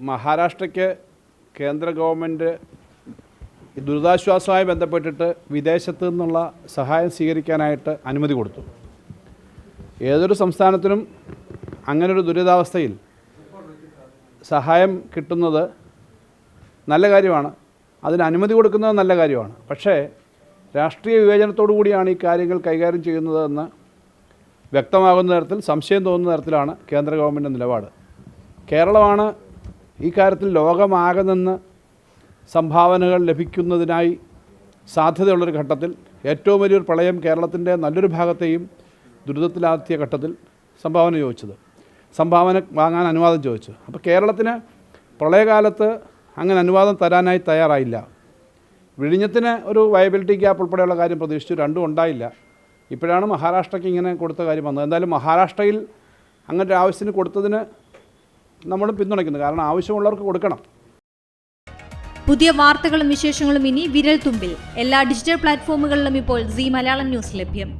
മഹാരാഷ്ട്രയ്ക്ക് കേന്ദ്ര ഗവൺമെന്റ് ദുരിതാശ്വാസവുമായി ബന്ധപ്പെട്ടിട്ട് വിദേശത്തു നിന്നുള്ള സഹായം സ്വീകരിക്കാനായിട്ട് അനുമതി കൊടുത്തു. ഏതൊരു സംസ്ഥാനത്തിനും അങ്ങനൊരു ദുരിതാവസ്ഥയിൽ സഹായം കിട്ടുന്നത് നല്ല കാര്യമാണ്. അതിന് അനുമതി കൊടുക്കുന്നത് നല്ല കാര്യമാണ്. പക്ഷേ രാഷ്ട്രീയ വിവേചനത്തോടു കൂടിയാണ് ഈ കാര്യങ്ങൾ കൈകാര്യം ചെയ്യുന്നതെന്ന് വ്യക്തമാകുന്ന തരത്തിൽ സംശയം തോന്നുന്ന തരത്തിലാണ് കേന്ദ്ര ഗവൺമെന്റ് നിലപാട്. കേരളമാണ് ഈ കാര്യത്തിൽ ലോകമാകെ നിന്ന് സംഭാവനകൾ ലഭിക്കുന്നതിനായി സാധ്യതയുള്ളൊരു ഘട്ടത്തിൽ ഏറ്റവും വലിയൊരു പ്രളയം കേരളത്തിന്റെ നല്ലൊരു ഭാഗത്തെയും ദുരിതത്തിലാത്തിയ ഘട്ടത്തിൽ സംഭാവന ചോദിച്ചത്. സംഭാവന വാങ്ങാൻ അനുവാദം ചോദിച്ചു. അപ്പോൾ കേരളത്തിന് പ്രളയകാലത്ത് അങ്ങനെ അനുവാദം തരാനായി തയ്യാറായില്ല. വിഴിഞ്ഞത്തിന് ഒരു വയബിലിറ്റി ഗ്യാപ്പ് ഉൾപ്പെടെയുള്ള കാര്യം പ്രതീക്ഷിച്ചു. രണ്ടും ഉണ്ടായില്ല. ഇപ്പോഴാണ് മഹാരാഷ്ട്രയ്ക്ക് ഇങ്ങനെ കൊടുത്ത കാര്യം വന്നത്. എന്തായാലും മഹാരാഷ്ട്രയിൽ അങ്ങനെ ആവശ്യത്തിന് കൊടുത്തതിന് നമ്മൾ പിന്തുണയ്ക്കുന്നു. കാരണം ആവശ്യമുള്ളവർക്ക് കൊടുക്കണം. പുതിയ വാർത്തകളും വിശേഷങ്ങളും ഇനി വിരൽ തുമ്പിൽ എല്ലാ ഡിജിറ്റൽ പ്ലാറ്റ്ഫോമുകളിലും ഇപ്പോൾ സി മലയാളം ന്യൂസ് ലഭ്യം.